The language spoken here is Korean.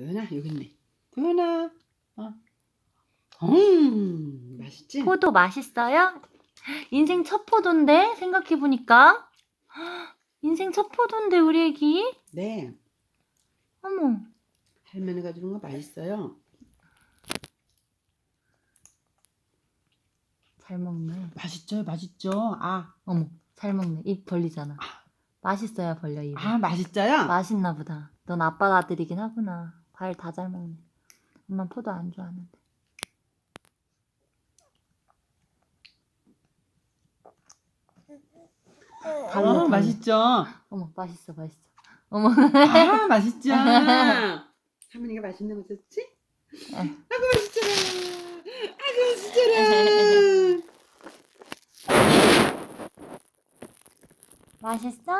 도연아 여기 있네. 도연아. 어. 음 맛있지? 포도 맛있어요? 인생 첫 포도인데 생각해 보니까 인생 첫 포도인데 우리 애기 네. 어머 할머니가 주는 거 맛있어요. 잘 먹네 맛있죠, 맛있죠. 아, 어머 잘 먹네 입 벌리잖아 맛있어야 벌려 입 아 맛있어요. 맛있나 보다 넌 아빠 아들이긴 하구나 과일 다 잘 먹네 엄마 포도 안 좋아하는데 달라, 아 달라. 맛있죠. 어머 맛있어 맛있어 어머 아 맛있죠. 할머니가 맛있는 거 줬지? 아이고 맛있잖아. 아이고 맛있잖아. 맛있어?